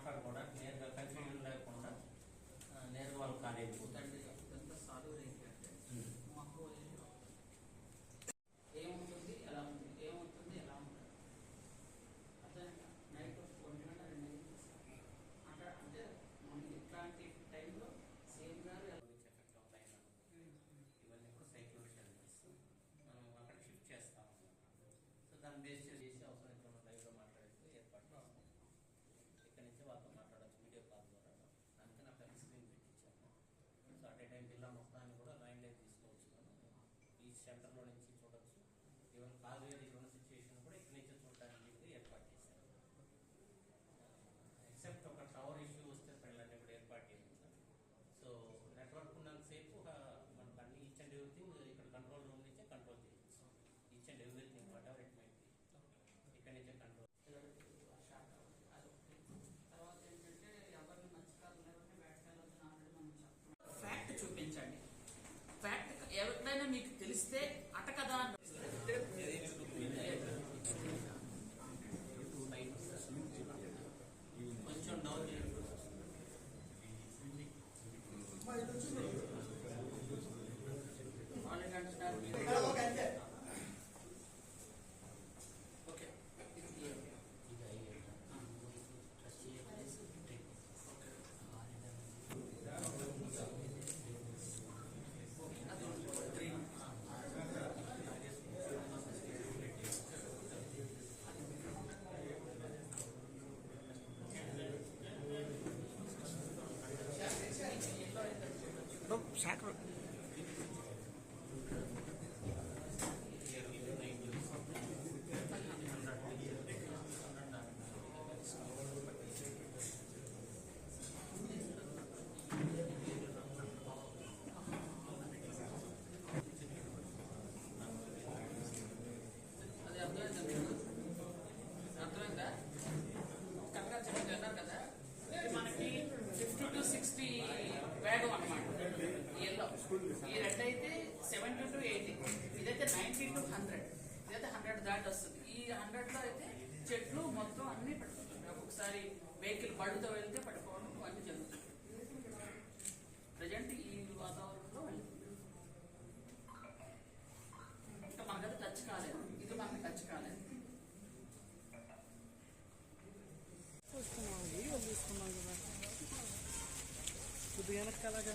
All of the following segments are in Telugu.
మాట్లాడకుండా నేరుగా కన్ఫ్యూజన్ లేకుండా నేరుగా వాళ్ళు ఖాళీ నేను జిల్లా మొత్తాన్ని కూడా లైన్ లైన్ తీసుకోవచ్చు మనం ఈ సెంటర్లో నుంచి చూడొచ్చు. ఈవెన్ కాల్ వేరు ఉన్న సిచ్యువేషన్ కూడా ఇక్కడి నుంచి చూడడానికి ఏర్పాటు చేశారు. ఎక్సెప్ట్ ఒక టవర్ ఇష్యూ వస్తే పిల్లల్ని కూడా ఏర్పాటు చేయాలి సో నెట్వర్క్ ఉన్నంతసేపు సేపు మనకు అన్ని ఈచ్ అండ్ ఎవ్రీథింగ్ ఇక్కడ కంట్రోల్ రూమ్ నుంచే కంట్రోల్ చేయొచ్చు each and everything whatever అయితే హండ్రెడ్. లేదా హండ్రెడ్ దాటి వస్తుంది. ఈ హండ్రెడ్లో అయితే చెట్లు మొత్తం అన్ని పడిపోతుంది ఒక్కొక్కసారి వెహికల్ బడుతో వెళ్తే పడిపోవడం అన్ని జరుగుతుంది ప్రజెంట్ ఈ వాతావరణంలో వెళ్తుంది ఇంకా మనకది టచ్ కాలేదు. ఇది మనకి టచ్ కాలేదు. చూస్తున్నాం వీడియో తీసుకున్నాం కదా. కొద్దిగా వెనక్కి అలాగా?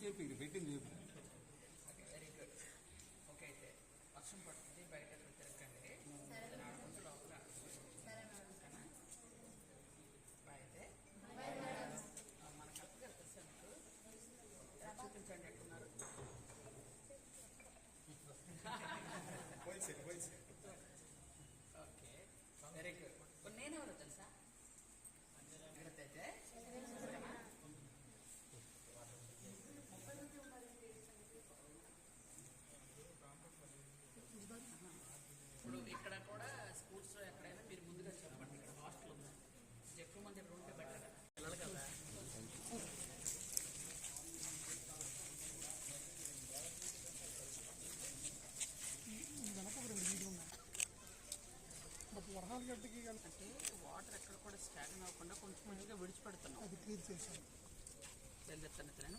చెప్పి ఇక్కడ పెట్టింది ఓకే వెరీ గుడ్ ఓకే అయితే వర్షం పడుతుంది బయట ఎక్కడ తిరగండి లోపల? బాయ్ అయితే మన కరెక్ట్ గారు తెలుసా మీకు చూపించండి ఎట్టున్నారు ఓకే. Very good. నేనెవరో తెలుసా? కనుక అంటే వాటర్ ఎక్కడ కూడా స్టాగ్న్ అవ్వకుండా కొంచెం కొంచెంగా విడిచిపెడుతున్నాం. అది క్లియర్ చేశాను బయలుదేరుతాను నేను